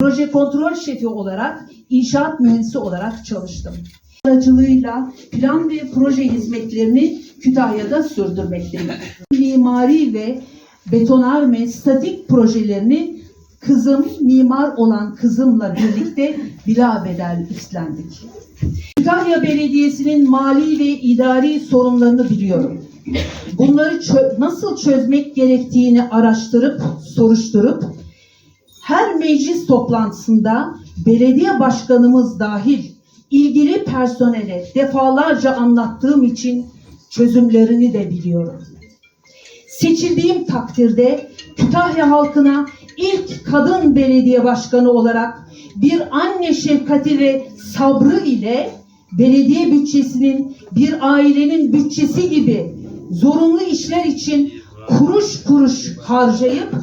Proje kontrol şefi olarak, inşaat mühendisi olarak çalıştım. Aracılığıyla plan ve proje hizmetlerini Kütahya'da sürdürmekteyim. Mimari ve betonarme statik projelerini kızım, mimar olan kızımla birlikte bilabedel üstlendik. Kütahya Belediyesi'nin mali ve idari sorunlarını biliyorum. Bunları çö- nasıl çözmek gerektiğini araştırıp, soruşturup, meclis toplantısında belediye başkanımız dahil ilgili personele defalarca anlattığım için çözümlerini de biliyorum. Seçildiğim takdirde Kütahya halkına ilk kadın belediye başkanı olarak bir anne şefkati ve sabrı ile belediye bütçesinin bir ailenin bütçesi gibi zorunlu işler için kuruş kuruş harcayıp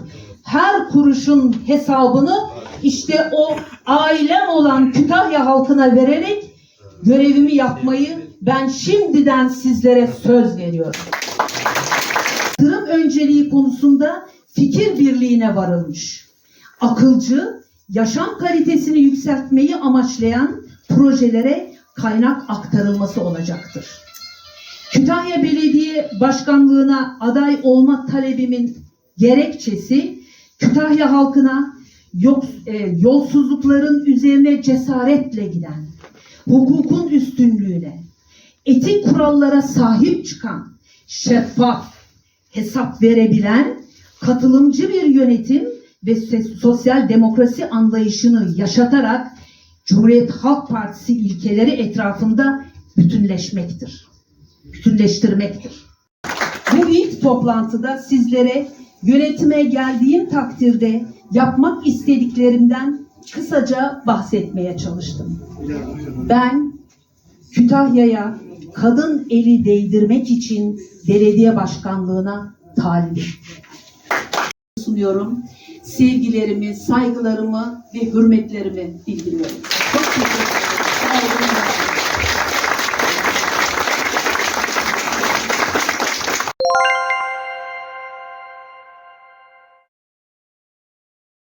her kuruşun hesabını işte o ailem olan Kütahya halkına vererek görevimi yapmayı ben şimdiden sizlere söz veriyorum. Yatırım önceliği konusunda fikir birliğine varılmış. Akılcı, yaşam kalitesini yükseltmeyi amaçlayan projelere kaynak aktarılması olacaktır. Kütahya Belediye Başkanlığına aday olma talebimin gerekçesi Kütahya halkına yok, e, yolsuzlukların üzerine cesaretle giden, hukukun üstünlüğüne, etik kurallara sahip çıkan, şeffaf, hesap verebilen, katılımcı bir yönetim ve sosyal demokrasi anlayışını yaşatarak Cumhuriyet Halk Partisi ilkeleri etrafında bütünleşmektir. Bütünleştirmektir. Bu ilk toplantıda sizlere yönetime geldiğim takdirde yapmak istediklerimden kısaca bahsetmeye çalıştım. Ben Kütahya'ya kadın eli değdirmek için belediye başkanlığına talibim. Sunuyorum. Sevgilerimi, saygılarımı ve hürmetlerimi bildiriyorum. Çok teşekkür ederim.